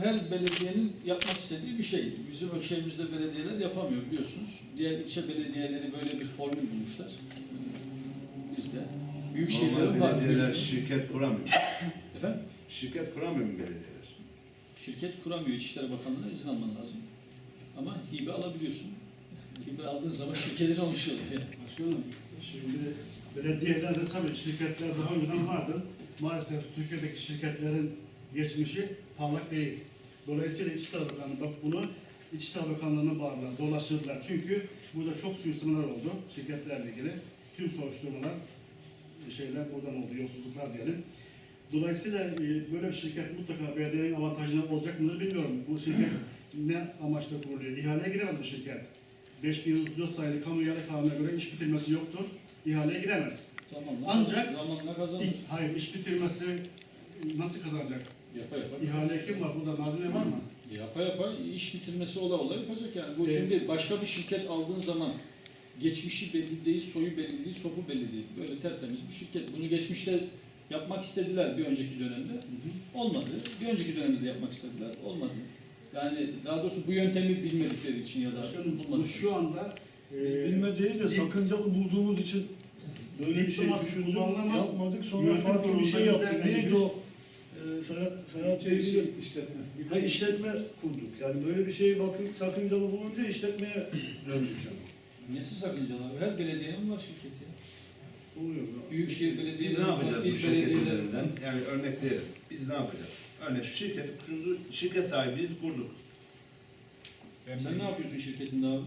her belediyenin yapmak istediği bir şey. Bizim ölçeğimizde belediyeler yapamıyor biliyorsunuz. Diğer ilçe belediyeleri böyle bir formül bulmuşlar. Bizde. Büyük Normal şehirlerin var. belediyeler biliyorsunuz. şirket kuramıyor. Efendim? Şirket kuramıyor mu belediyeler? Şirket kuramıyor. İçişleri Bakanlığı'na izin alman lazım. Ama hibe alabiliyorsun. Hibe aldığın zaman şirketin olmuş oluyor. Başkanım, şimdi belediyelerde tabii şirketler daha önceden vardı. Maalesef Türkiye'deki şirketlerin geçmişi parlak değil. Dolayısıyla İçişleri Bakanlığı bak bunu İçişleri Bakanlığı'na bağlılar, zorlaştırdılar. Çünkü burada çok suistimalar oldu şirketlerle ilgili. Tüm soruşturmalar, şeyler buradan oldu, yolsuzluklar diyelim. Dolayısıyla e, böyle bir şirket mutlaka belediyenin avantajına olacak mıdır bilmiyorum. Bu şirket ne amaçla kuruluyor? İhaleye giremez bu şirket. 5134 sayılı kamu ihale kanununa göre iş bitirmesi yoktur. İhaleye giremez. Zamanla, Ancak- zamanla kazanır. İlk, hayır iş bitirmesi nasıl kazanacak? Yapa yapa. İhale kim var? Burada Nazmiye var mı? Yapa yapa iş bitirmesi ola ola yapacak yani. Bu Evet. şimdi başka bir şirket aldığın zaman geçmişi belli değil, soyu belli değil, sopu belli değil. Böyle tertemiz bir şirket. Bunu geçmişte yapmak istediler bir önceki dönemde. Olmadı. Bir önceki dönemde de yapmak istediler. Olmadı. Yani daha doğrusu bu yöntemi bilmedikleri için ya da Başkanım şu anda e, Bilme değil de sakıncalı bulduğumuz için böyle bir şey düşündük, yapmadık sonra farklı bir şey kurulunda yaptık. Neydi bir- o? Ee, Ferhat, işletme. Ha, işletme kurduk. Yani böyle bir şeyi bakın sakıncalı bulunca işletmeye döndük yani. Nesi sakıncalı? Her belediyenin var şirketi. ya. Oluyor. Büyükşehir Biz belediyeleri ne yapacağız bu şirket var. Yani örnekleyelim. Biz ne yapacağız? Örneğin kurdu, şirket sahibiyiz, kurduk. Sen ne yapıyorsun şirketinde abi?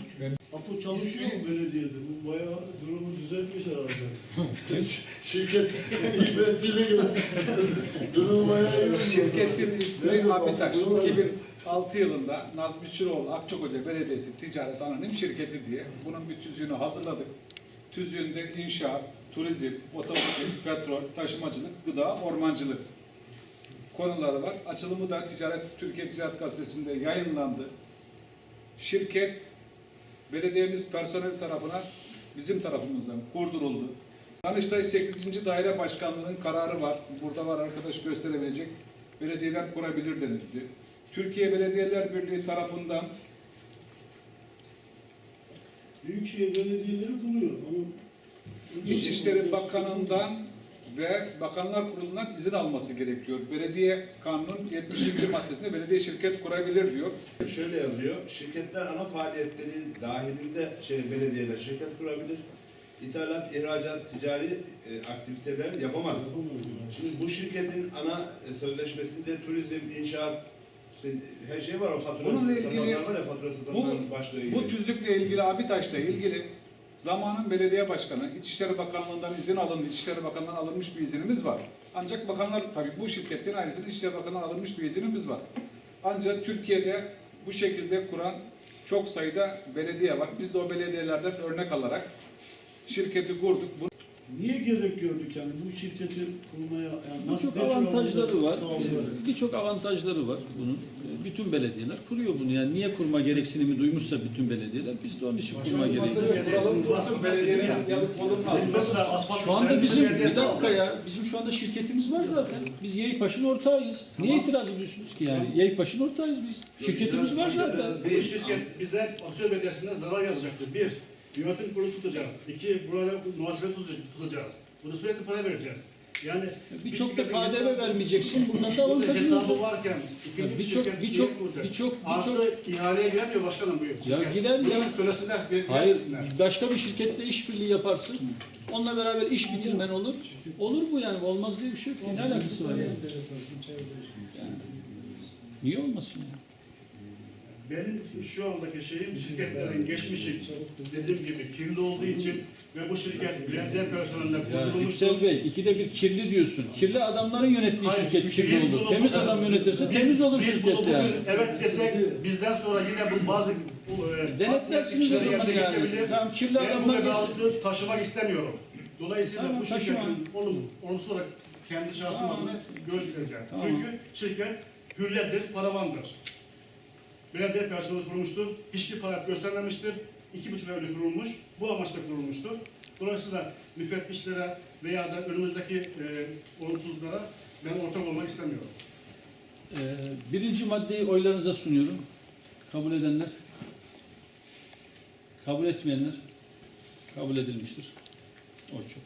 Apo çalışıyor mu belediyede? Bu bayağı durumu düzeltmiş herhalde. Şirket hizmetiyle gibi. durumu bayağı iyi. Şirketin ismi Abitaş. bakıyor? 2006 yılında Nazmi Şiroğlu Akçakoca Belediyesi Ticaret Anonim Şirketi diye bunun bir tüzüğünü hazırladık. Tüzüğünde inşaat, turizm, otomotiv, petrol, taşımacılık, gıda, ormancılık konuları var. Açılımı da Ticaret Türkiye Ticaret Gazetesi'nde yayınlandı. Şirket belediyemiz personel tarafına bizim tarafımızdan kurduruldu. Danıştay 8. Daire Başkanlığı'nın kararı var. Burada var arkadaş gösterebilecek. Belediyeler kurabilir denildi. Türkiye Belediyeler Birliği tarafından Büyükşehir belediyeleri buluyor ama İçişleri Bakanı'ndan ve Bakanlar Kurulu'ndan izin alması gerekiyor. Belediye Kanunun 72. maddesinde belediye şirket kurabilir diyor. Şöyle yazıyor, şirketler ana faaliyetleri dahilinde şey, belediyeler şirket kurabilir. İthalat, ihracat, ticari e, aktiviteler yapamaz. Şimdi bu şirketin ana e, sözleşmesinde turizm, inşaat, işte her şey var o fatura Bununla ilgili- var ya fatura satanların başlığı gibi. Bu tüzükle ilgili Abitaş'la ilgili zamanın belediye başkanı İçişleri Bakanlığı'ndan izin alındı. İçişleri Bakanlığı'ndan alınmış bir izinimiz var. Ancak bakanlar tabii bu şirketlerin ayrısını İçişleri Bakanlığı'ndan alınmış bir izinimiz var. Ancak Türkiye'de bu şekilde kuran çok sayıda belediye var. Biz de o belediyelerden örnek alarak şirketi kurduk. Bu niye gerek gördük yani bu şirketi kurmaya? Yani Birçok avantajları var. sağlıyor? Birçok avantajları var bunun. Bütün belediyeler kuruyor bunu. Yani niye kurma gereksinimi duymuşsa bütün belediyeler biz de onun için kurma gereği. Mesela asfalt Şu anda bizim bir dakika ya bizim şu anda şirketimiz var zaten. Biz Yeypaş'ın ortağıyız. Niye itiraz ediyorsunuz ki yani? Yeypaş'ın ortağıyız biz. Şirketimiz var zaten. Bu şirket bize Akçay Belediyesi'ne zarar yazacaktır. Bir, yönetim kurulu tutacağız. İki, burada muhasebe tutacağız. Burada sürekli para vereceğiz. Yani Birçok da KDV hesabı- vermeyeceksin. Bundan da avantajın hesabı varken Birçok birçok birçok birçok ihaleye giremiyor başkanım bu Ya girer ya. Bunu Söylesinler, Hayır, başka bir şirkette işbirliği yaparsın. Onunla beraber iş bitirmen olur. Olur bu yani. Olmaz diye bir şey yok. Ne alakası var yani? Yani Niye olmasın yani? Benim şu andaki şeyim şirketlerin geçmişi dediğim gibi kirli olduğu için ve bu şirket belediye personeline Ya kurulmuştur. Yüksel Bey, ikide bir kirli diyorsun. Kirli adamların yönettiği Hayır, şirket biz kirli olur. bunu- Temiz adam yönetirse Biz- temiz olur biz şirket bunu yani. bugün evet desek bizden sonra yine bu bazı bu, e, Denetlersiniz o zaman yani. geçebilir. Tamam kirli Ben bu adamlar geçsin. vebalı taşımak istemiyorum. Dolayısıyla Tamam, bu taşıma. şirketin olum, olumsuz olarak kendi şahsım Tamam. adına bileceğim. Tamam. Çünkü şirket hürlettir, paravandır. Belediye personeli kurulmuştur, hiçbir faaliyet göstermemiştir. İki buçuk ay kurulmuş, bu amaçla kurulmuştur. Dolayısıyla müfettişlere veya da önümüzdeki e, olumsuzluklara ben ortak olmak istemiyorum. Ee, birinci maddeyi oylarınıza sunuyorum. Kabul edenler, kabul etmeyenler kabul edilmiştir. Oy çok.